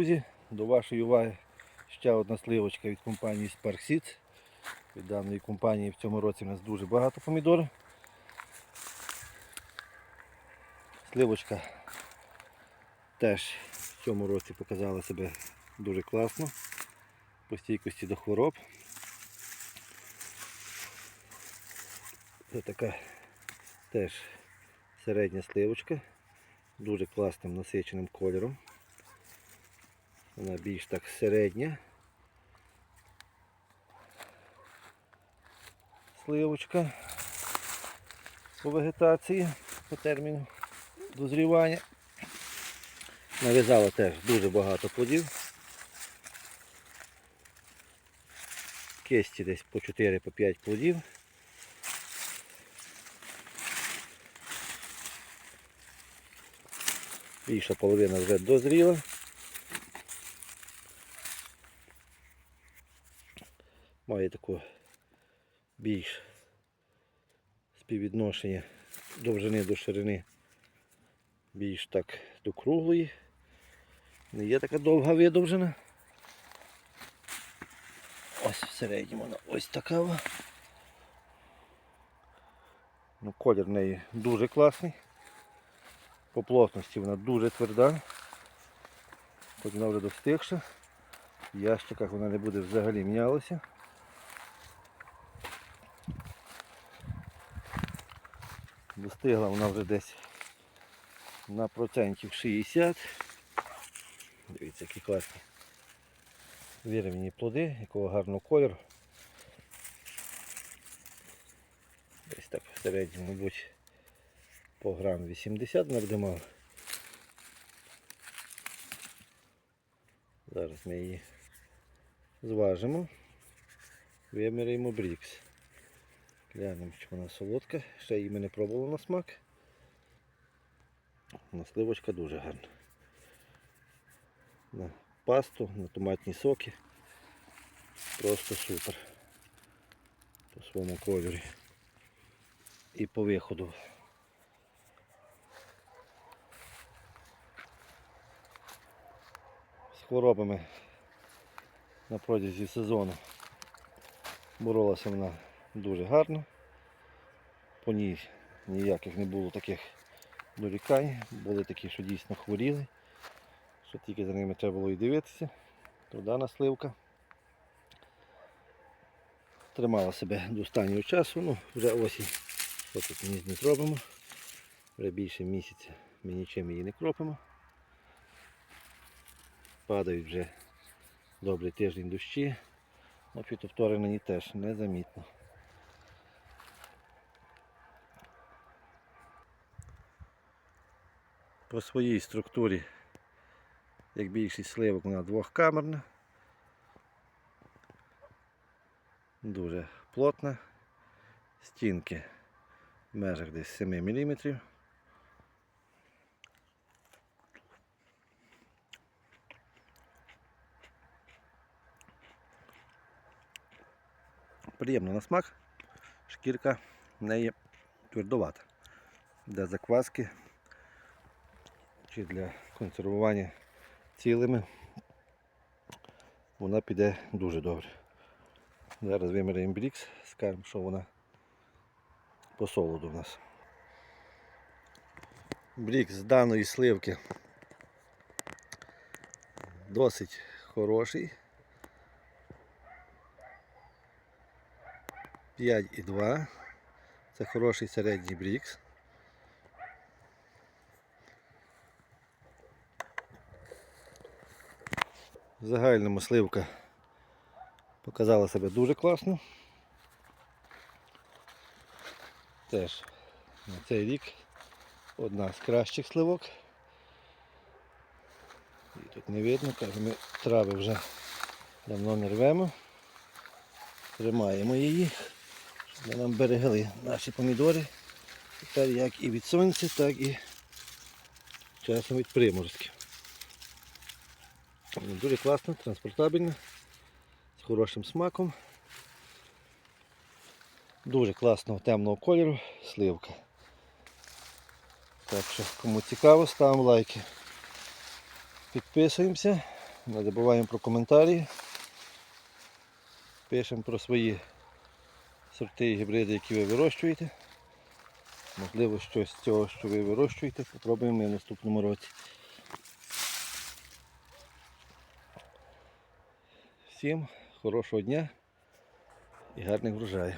друзі, до вашої уваги ще одна сливочка від компанії Spark Seeds. Від даної компанії в цьому році у нас дуже багато помідорів. Сливочка теж в цьому році показала себе дуже класно по стійкості до хвороб. Це така теж середня сливочка, дуже класним насиченим кольором. Вона більш так середня. Сливочка по вегетації, по терміну дозрівання. Нав'язала теж дуже багато плодів. Кисті десь по 4-5 плодів. Більша половина вже дозріла. Має таку більш співвідношення довжини до ширини більш так до круглої. Не є така довга видовжена. Ось в середньому вона ось така. Ну, колір в неї дуже класний. По плотності вона дуже тверда. Хоч вона вже достигша. В ящиках вона не буде взагалі мінялася. Достигла вона вже десь на процентів 60. Дивіться, які класні вирівняні плоди, якого гарного кольору. Десь так в мабуть, по грам 80 вона. Зараз ми її зважимо. Виміряємо брікс. Глянемо, чи вона солодка. Ще її ми не пробували на смак. На сливочка дуже гарна. На пасту, на томатні соки. Просто супер. По своєму кольорі. І по виходу. З хворобами на протязі сезону боролася вона дуже гарно. По ній ніяких не було таких дорікань. Були такі, що дійсно хворіли, що тільки за ними треба було і дивитися. То дана сливка тримала себе до останнього часу, ну вже осінь, що тут з ним зробимо. Вже більше місяця ми нічим її не кропимо. Падають вже добрий тиждень дощі, на ній теж незамітно. По своїй структурі, як більшість сливок, вона двохкамерна. Дуже плотна. Стінки в межах десь 7 мм. Приємно на смак. Шкірка в неї твердовата. Для закваски чи для консервування цілими вона піде дуже добре. Зараз виміряємо брікс, скажемо, що вона по солоду в нас. Брікс з даної сливки досить хороший. 5,2. Це хороший середній брікс. В загальному сливка показала себе дуже класно. Теж на цей рік одна з кращих сливок. І тут не видно, каже, ми трави вже давно не рвемо. Тримаємо її, щоб нам берегли наші помідори. Тепер як і від сонця, так і часом від приморозків. Дуже класно, транспортабельно, з хорошим смаком. Дуже класного темного кольору сливка. Так що, кому цікаво, ставимо лайки. Підписуємося, Не забуваємо про коментарі. Пишемо про свої сорти і гібриди, які ви вирощуєте. Можливо, щось з цього, що ви вирощуєте, попробуємо і в наступному році. Всім хорошого дня і гарних врожаїв.